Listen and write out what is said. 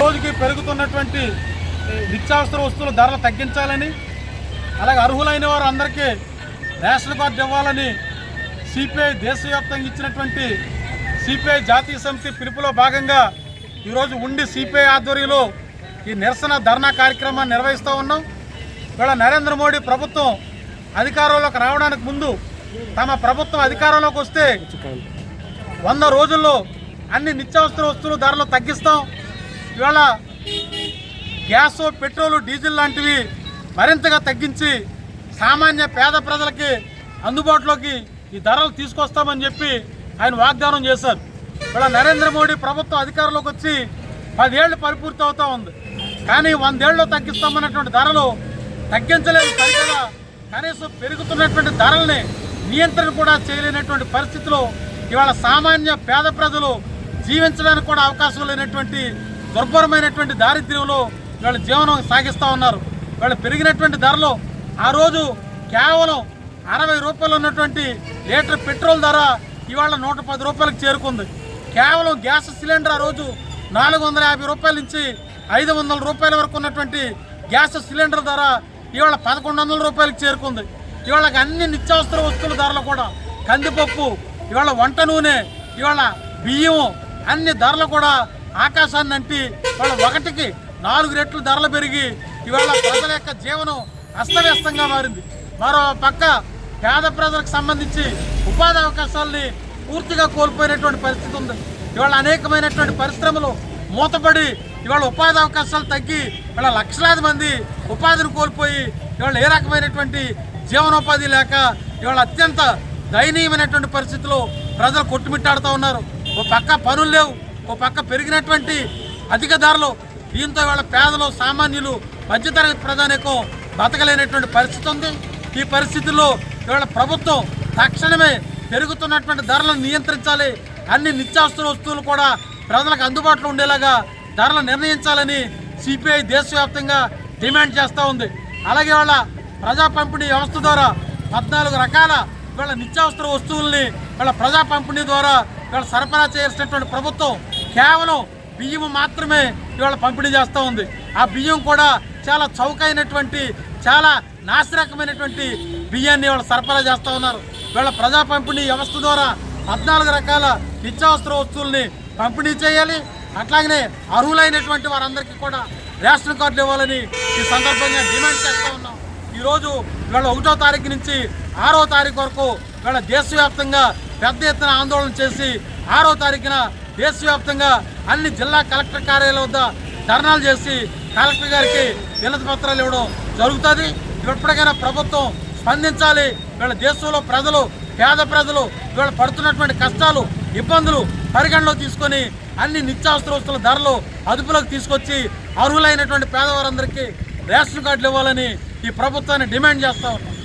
రోజుకి పెరుగుతున్నటువంటి నిత్యావసర వస్తువుల ధరలు తగ్గించాలని అలాగే అర్హులైన వారు అందరికీ రేషన్ కార్డు ఇవ్వాలని సిపిఐ దేశవ్యాప్తంగా ఇచ్చినటువంటి సిపిఐ జాతీయ సమితి పిలుపులో భాగంగా ఈరోజు ఉండి సిపిఐ ఆధ్వర్యంలో ఈ నిరసన ధర్నా కార్యక్రమాన్ని నిర్వహిస్తూ ఉన్నాం. ఇవాళ నరేంద్ర మోడీ ప్రభుత్వం అధికారంలోకి రావడానికి ముందు తమ ప్రభుత్వం అధికారంలోకి వస్తే వంద రోజుల్లో అన్ని నిత్యావసర వస్తువులు ధరలు తగ్గిస్తాం. ఇవాళ గ్యాస్ పెట్రోలు డీజిల్ లాంటివి మరింతగా తగ్గించి సామాన్య పేద ప్రజలకి అందుబాటులోకి ఈ ధరలు తీసుకొస్తామని చెప్పి ఆయన వాగ్దానం చేశారు. ఇవాళ నరేంద్ర మోడీ ప్రభుత్వం అధికారంలోకి వచ్చి పదేళ్ళు పరిపూర్తి అవుతా ఉంది. కానీ వందేళ్ళు తగ్గిస్తామన్నటువంటి ధరలు తగ్గించలేదు సరికదా కనీసం పెరుగుతున్నటువంటి ధరల్ని నియంత్రణ కూడా చేయలేనటువంటి పరిస్థితిలో ఇవాళ సామాన్య పేద ప్రజలు జీవించడానికి కూడా అవకాశం లేనటువంటి దుర్భరమైనటువంటి దారిద్ర్యంలో వీళ్ళ జీవనం సాగిస్తూ ఉన్నారు. వీళ్ళు పెరిగినటువంటి ధరలు ఆ రోజు కేవలం అరవై రూపాయలు ఉన్నటువంటి లీటర్ పెట్రోల్ ధర ఇవాళ నూట పది రూపాయలకు చేరుకుంది. కేవలం గ్యాస్ సిలిండర్ ఆ రోజు నాలుగు వందల యాభై రూపాయల నుంచి ఐదు వందల రూపాయల వరకు ఉన్నటువంటి గ్యాస్ సిలిండర్ ధర ఇవాళ పదకొండు వందల రూపాయలకు చేరుకుంది. ఇవాళ అన్ని నిత్యావసర వస్తువుల ధరలు కూడా కందిపప్పు ఇవాళ వంట నూనె ఇవాళ బియ్యం అన్ని ధరలు కూడా ఆకాశాన్ని అంటి వాళ్ళు ఒకటికి నాలుగు రెట్లు ధరలు పెరిగి ఇవాళ ప్రజల యొక్క జీవనం అస్తవ్యస్తంగా మారింది. మరో పక్క పేద ప్రజలకు సంబంధించి ఉపాధి అవకాశాలని పూర్తిగా కోల్పోయినటువంటి పరిస్థితి ఉంది. ఇవాళ అనేకమైనటువంటి పరిశ్రమలు మూతపడి ఇవాళ ఉపాధి అవకాశాలు తగ్గి ఇవాళ లక్షలాది మంది ఉపాధిని కోల్పోయి ఇవాళ ఏ రకమైనటువంటి జీవనోపాధి లేక ఇవాళ అత్యంత దయనీయమైనటువంటి పరిస్థితిలో ప్రజలు కొట్టుమిట్టాడుతూ ఉన్నారు. ఓ పక్క పనులు లేవు. ఓ పక్క పెరిగినటువంటి అధిక ధరలు దీంతో వాళ్ళ పేదలు సామాన్యులు మధ్యతరగతి ప్రధానికం బతకలేనటువంటి పరిస్థితి ఉంది. ఈ పరిస్థితుల్లో ఇవాళ ప్రభుత్వం తక్షణమే పెరుగుతున్నటువంటి ధరలను నియంత్రించాలి. అన్ని నిత్యావసర వస్తువులు కూడా ప్రజలకు అందుబాటులో ఉండేలాగా ధరలు నిర్ణయించాలని సిపిఐ దేశవ్యాప్తంగా డిమాండ్ చేస్తూ ఉంది. అలాగే వాళ్ళ ప్రజా పంపిణీ వ్యవస్థ ద్వారా పద్నాలుగు రకాల వీళ్ళ నిత్యావసర వస్తువుల్ని వీళ్ళ ప్రజా పంపిణీ ద్వారా వీళ్ళ సరఫరా చేయాల్సినటువంటి ప్రభుత్వం కేవలం బియ్యం మాత్రమే ఇవాళ పంపిణీ చేస్తూ ఉంది. ఆ బియ్యం కూడా చాలా చౌకైనటువంటి చాలా నాసిరకమైనటువంటి బియ్యాన్ని వాళ్ళు సరఫరా చేస్తూ ఉన్నారు. వీళ్ళ ప్రజా పంపిణీ వ్యవస్థ ద్వారా పద్నాలుగు రకాల నిత్యావసర వస్తువుల్ని పంపిణీ చేయాలి. అట్లాగనే అర్హులైనటువంటి వారందరికీ కూడా రేషన్ కార్డులు ఇవ్వాలని ఈ సందర్భంగా డిమాండ్ చేస్తూ ఉన్నాం. ఈరోజు ఇవాళ ఒకటో తారీఖు నుంచి ఆరో తారీఖు వరకు ఇవాళ దేశవ్యాప్తంగా పెద్ద ఎత్తున ఆందోళన చేసి ఆరో తారీఖున దేశవ్యాప్తంగా అన్ని జిల్లా కలెక్టర్ కార్యాలయం వద్ద ధర్నాలు చేసి కలెక్టర్ గారికి వినతి పత్రాలు ఇవ్వడం జరుగుతుంది. ఇప్పటికైనా ప్రభుత్వం స్పందించాలి. వీళ్ళ దేశంలో ప్రజలు పేద ప్రజలు వీళ్ళు పడుతున్నటువంటి కష్టాలు ఇబ్బందులు పరిగణలో తీసుకొని అన్ని నిత్యావసర వస్తువుల ధరలు అదుపులోకి తీసుకొచ్చి అర్హులైనటువంటి పేదవారందరికీ రేషన్ కార్డులు ఇవ్వాలని ఈ ప్రభుత్వాన్ని డిమాండ్ చేస్తా ఉన్నాం.